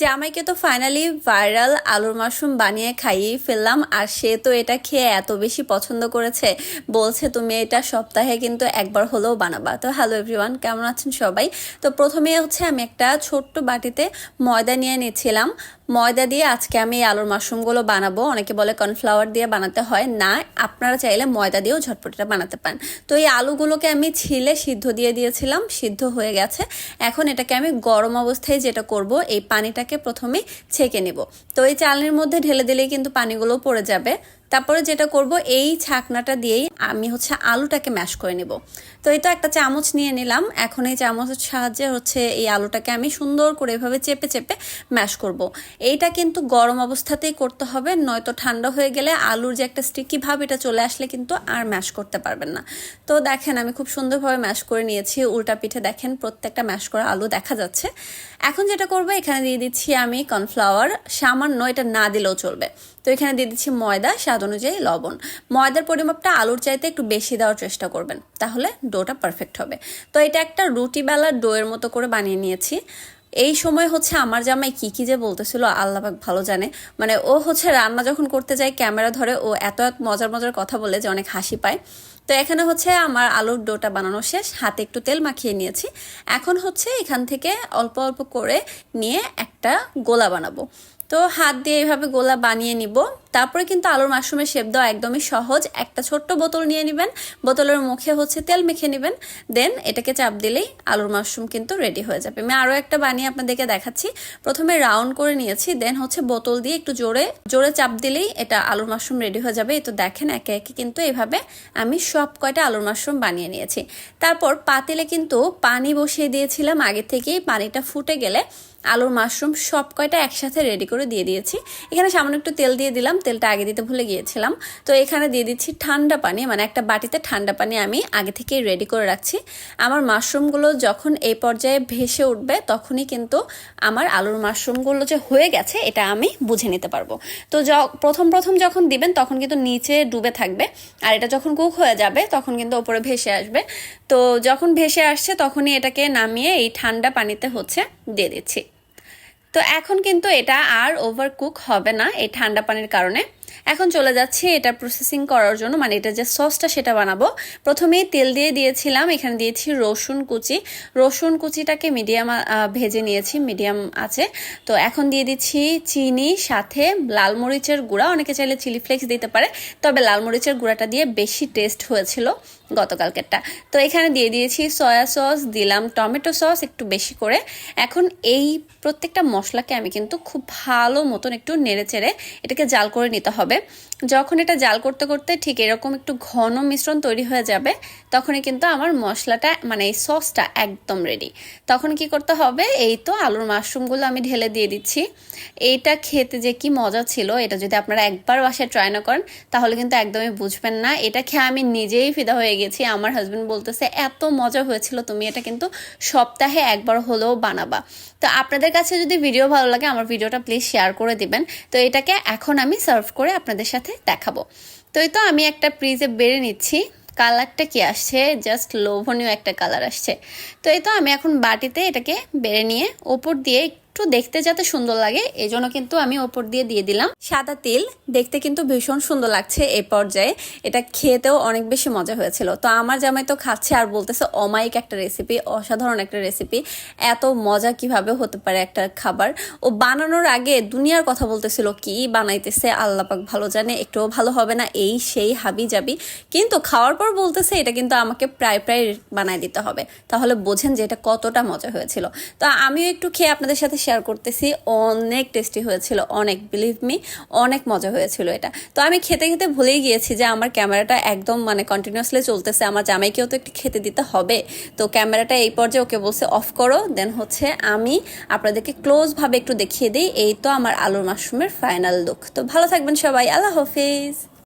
জামাইকে তো finally viral আলুর মাশরুম বানিয়ে খাইয়ে ফেললাম, আর সে তো এটা খেয়ে এত বেশি পছন্দ করেছে, বলছে তুমি এটা সপ্তাহে কিন্তু একবার হলেও বানাবা। তো হ্যালো এভরিওয়ান কেমন আছেন সবাই? তো প্রথমে হচ্ছে আমি একটা ছোট্ট বাটিতে ময়দা নিয়ে নিচ্ছিলাম। ময়দা দিয়ে আজকে আমি এই আলুর মাশরুমগুলো বানাবো। অনেকে বলে কর্নফ্লাওয়ার দিয়ে বানাতে হয়। না, আপনারা চাইলে ময়দা দিয়েও ঝটপটিটা বানাতে পান তো এই আলুগুলোকে আমি ছিলে সিদ্ধ দিয়ে দিয়েছিলাম, সিদ্ধ হয়ে গেছে। এখন এটাকে আমি গরম অবস্থায় যেটা করব, এই পানিটাকে প্রথমে ছেঁকে নেব। তো এই চালনির মধ্যে ঢেলে দিলেই কিন্তু পানিগুলো পড়ে যাবে। তারপরে যেটা করব, এই ছাকনাটা দিয়েই আমি হচ্ছে আলুটাকে ম্যাশ করে নিব। তো এই তো একটা চামচ নিয়ে নিলাম। এখন এই চামচের সাহায্যে হচ্ছে এই আলুটাকে আমি সুন্দর করে এভাবে চেপে চেপে ম্যাশ করব। এইটা কিন্তু গরম অবস্থাতেই করতে হবে, নয়তো ঠান্ডা হয়ে গেলে আলুর যে একটা স্টিকি ভাব, এটা চলে আসলে কিন্তু আর ম্যাশ করতে পারবেন না। তো দেখেন, আমি খুব সুন্দরভাবে ম্যাশ করে নিয়েছি। উল্টা পিঠে দেখেন, প্রত্যেকটা ম্যাশ করা আলু দেখা যাচ্ছে। এখন যেটা করব, এখানে দিয়ে দিচ্ছি আমি কর্নফ্লাওয়ার সামান্য এটা না দিলেও চলবে। তো এখানে দিয়ে দিচ্ছি ময়দা, স্বাদ অনুযায়ী লবণ। ময়দার পরিমাপটা আলুর চাইতে একটু বেশি দেওয়ার চেষ্টা করবেন, তাহলে ডোটা পারফেক্ট হবে। তো এটা একটা রুটি বেলার ডোয়ের মতো করে বানিয়ে নিয়েছি। এই সময় হচ্ছে আমার জামাই কি কি যে বলতেছিল, আল্লাহ পাক ভালো জানে। মানে ও হচ্ছে রান্না যখন করতে যায়, ক্যামেরা ধরে ও এত এত মজার মজার কথা বলে যে অনেক হাসি পায়। তো এখানে হচ্ছে আমার আলুর ডোটা বানানো শেষ, হাতে একটু তেল মাখিয়ে নিয়েছি। এখন হচ্ছে এখান থেকে অল্প অল্প করে নিয়ে একটা গোলা বানাবো। তো হাত দিয়ে এইভাবে গোলা বানিয়ে নিব। তারপরে কিন্তু আলুর মাশরুমের শেপ দেওয়া একদমই সহজ। একটা ছোট্ট বোতল নিয়ে নেবেন। বোতলের মুখে হচ্ছে তেল মেখে নেবেন। দেন এটাকে চাপ দিলেই আলুর মাশরুম কিন্তু রেডি হয়ে যাবে। আমি আরও একটা বানিয়ে আপনাদেরকে দেখাচ্ছি। প্রথমে রাউন্ড করে নিয়েছি। দেন হচ্ছে বোতল দিয়ে একটু জোরে জোরে চাপ দিলেই এটা আলুর মাশরুম রেডি হয়ে যাবে। এই তো দেখেন একে একে কিন্তু এভাবে আমি সব কয়টা আলুর মাশরুম বানিয়ে নিয়েছি। তারপর পাতিলে কিন্তু পানি বসিয়ে দিয়েছিলাম। আগে থেকেই পানিটা ফুটে গেলে আলুর মাশরুম সব কয়টা একসাথে রেডি করে দিয়ে দিয়েছি। এখানে সামান্য একটু তেল দিয়ে দিলাম, তেলটা আগে দিতে ভুলে গিয়েছিলাম। তো এখানে দিয়ে দিচ্ছি ঠান্ডা পানি মানে একটা বাটিতে ঠান্ডা পানি আমি আগে থেকেই রেডি করে রাখছি। আমার মাশরুমগুলো যখন এই পর্যায়ে ভেসে উঠবে, তখনই কিন্তু আমার আলুর মাশরুমগুলো যে হয়ে গেছে, এটা আমি বুঝে নিতে পারব। তো প্রথম প্রথম যখন দিবেন, তখন কিন্তু নিচে ডুবে থাকবে। আর এটা যখন কুক হয়ে যাবে, তখন কিন্তু ওপরে ভেসে আসবে। তো যখন ভেসে আসছে, তখনই এটাকে নামিয়ে এই ঠান্ডা পানিতে হচ্ছে দিয়ে দিচ্ছি। তো এখন কিন্তু এটা আর ওভারকুক হবে না এই ঠান্ডা পানির কারণে। এখন চলে যাচ্ছি এটা প্রসেসিং করার জন্য মানে এটা যে সসটা সেটা বানাবো। প্রথমেই তেল দিয়ে দিয়েছিলাম, এখানে দিয়েছি রসুন কুচি। রসুন কুচিটাকে মিডিয়াম ভেজে নিয়েছি মিডিয়াম আছে। তো এখন দিয়ে দিচ্ছি চিনি, সাথে লাল মরিচের গুঁড়া। অনেকে চাইলে চিলি ফ্লেক্স দিতে পারে, তবে লাল মরিচের গুঁড়াটা দিয়ে বেশি টেস্ট হয়েছিল গতকালকেরটা। তো এখানে দিয়ে দিয়েছি সয়া সস দিলাম টমেটো সস একটু বেশি করে। এখন এই প্রত্যেকটা মশলাকে আমি কিন্তু খুব ভালো মতন একটু নেড়ে চেড়ে এটাকে জাল করে নিতে হবে। যখন এটা জাল করতে করতে ঠিক এরকম একটু ঘন মিশ্রণ তৈরি হয়ে যাবে, তখনই কিন্তু আমার মশলাটা মানে এই সসটা একদম রেডি তখন কি করতে হবে, এই তো আলুর মাশরুমগুলো আমি ঢেলে দিয়ে দিচ্ছি। এইটা খেতে যে কি মজা ছিল, এটা যদি আপনারা একবার বাসায় ট্রাই না করেন, তাহলে কিন্তু একদমই বুঝবেন না। এটা খেয়ে আমি নিজেই ফিদা হয়ে গেছি। আমার হাজব্যান্ড বলতেছে, এত মজা হয়েছিল, তুমি এটা কিন্তু সপ্তাহে একবার হলেও বানাবা। তো আপনাদের কাছে যদি ভিডিও ভালো লাগে, আমার ভিডিওটা প্লিজ শেয়ার করে দিবেন। তো এটাকে এখন আমি সার্ভ করে আপনাদের সাথে দেখাবো। তো এই তো আমি একটা প্রিজে বেড়ে নিচ্ছি। কালারটা কি আসছে? জাস্ট লোভনীয় একটা কালার আসছে। তো এই তো আমি এখন বাটিতে এটাকে বেড়ে নিয়ে ওপর দিয়ে একটু দেখতে যাতে সুন্দর লাগে এই জন্য কিন্তু আমি ওপর দিয়ে দিয়ে দিলাম। সাদা তিল, দেখতে কিন্তু ভীষণ সুন্দর লাগছে এই পর্যায়ে। এটা খেতেও অনেক বেশি মজা হয়েছিল। তো আমার জামাই তো খাচ্ছে আর বলতেছে, অমায়িক একটা রেসিপি অসাধারণ একটা রেসিপি এত মজা কীভাবে হতে পারে একটা খাবার? ও বানানোর আগে দুনিয়ার কথা বলতেছিল, কি বানাইতেছে আল্লাপাক ভালো জানে, একটুও ভালো হবে না, এই সেই হাবি যাবি কিন্তু খাওয়ার পর বলতেছে, এটা কিন্তু আমাকে প্রায় প্রায় বানাই দিতে হবে। তাহলে বোঝেন যে এটা কতটা মজা হয়েছিল। তো আমিও একটু খেয়ে আপনাদের সাথে শেয়ার করতেছি, অনেক টেস্টি হয়েছিল, অনেক বিলিভ মি অনেক মজা হয়েছিল এটা। তো আমি খেতে খেতে ভুলেই গিয়েছি যে আমার ক্যামেরাটা একদম মানে কন্টিনিউয়াসলি চলতেছে, আমার জামাইকেও তো একটু খেতে দিতে হবে। তো ক্যামেরাটা এই পর্যায়ে ওকে বলছে অফ করো। দেন হচ্ছে আমি আপনাদেরকে ক্লোজভাবে একটু দেখিয়ে দিই, এই তো আমার আলুর মাশরুমের ফাইনাল লুক তো ভালো থাকবেন সবাই, আল্লাহ হাফিজ।